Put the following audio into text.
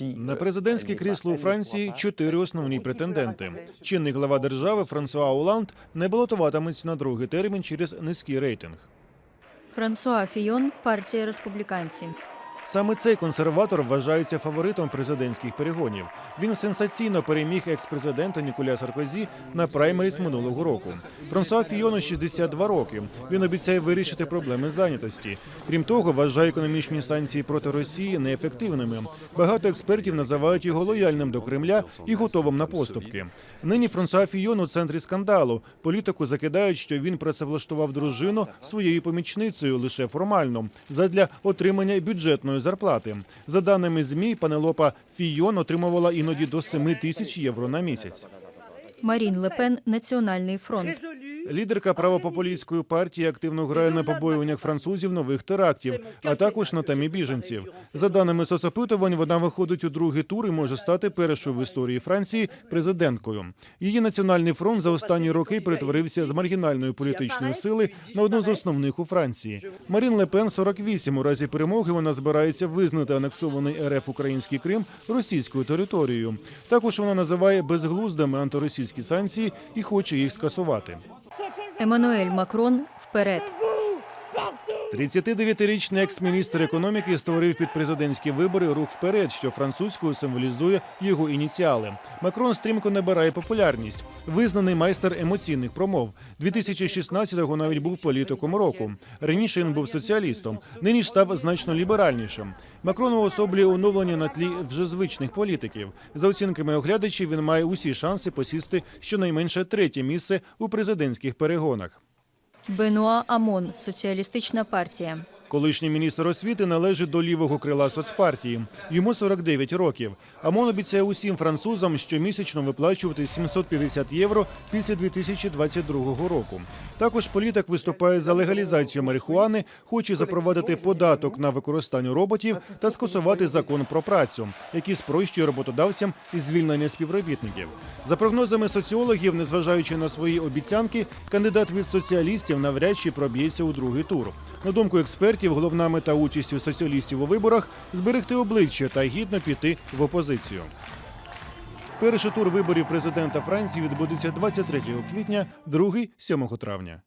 На президентське крісло у Франції чотири основні претенденти. Чинний глава держави Франсуа Оланд не балотуватиметься на другий термін через низький рейтинг. Франсуа Фійон, партія республіканці. Саме цей консерватор вважається фаворитом президентських перегонів. Він сенсаційно переміг екс-президента Ніколя Саркозі на праймеріс минулого року. Франсуа Фіону 62 роки. Він обіцяє вирішити проблеми зайнятості. Крім того, вважає економічні санкції проти Росії неефективними. Багато експертів називають його лояльним до Кремля і готовим на поступки. Нині Франсуа Фійон у центрі скандалу. Політику закидають, що він працевлаштував дружину своєю помічницею лише формально задля отримання бюджетної зарплати. За даними змі, Панелопа Фійон отримувала іноді до 7 тисяч євро на місяць. Марін Лепен, Національний фронт. Лідерка правопопулістської партії активно грає на побоюваннях французів нових терактів, а також на темі біженців. За даними соцопитувань, вона виходить у другий тур і може стати першою в історії Франції президенткою. Її національний фронт за останні роки перетворився з маргінальної політичної сили на одну з основних у Франції. Марін Лепен 48. У разі перемоги вона збирається визнати анексований РФ український Крим російською територією. Також вона називає безглуздими антиросійські санкції і хоче їх скасувати. Еммануель Макрон вперед. 39-річний екс-міністр економіки створив під президентські вибори рух вперед, що французькою символізує його ініціали. Макрон стрімко набирає популярність. Визнаний майстер емоційних промов. 2016-го навіть був політиком року. Раніше він був соціалістом. Нині ж став значно ліберальнішим. Макрон уособлює оновлення на тлі вже звичних політиків. За оцінками оглядачів, він має усі шанси посісти щонайменше третє місце у президентських перегонах. Бенуа Амон, Соціалістична партія. Колишній міністр освіти належить до лівого крила соцпартії. Йому 49 років. АМОН обіцяє усім французам щомісячно виплачувати 750 євро після 2022 року. Також політик виступає за легалізацію марихуани, хоче запровадити податок на використання роботів та скасувати закон про працю, який спрощує роботодавцям і звільнення співробітників. За прогнозами соціологів, незважаючи на свої обіцянки, кандидат від соціалістів навряд чи проб'ється у другий тур. На думку експертів, головна мета участі соціалістів у виборах зберегти обличчя та гідно піти в опозицію. Перший тур виборів президента Франції відбудеться 23 квітня, другий 7 травня.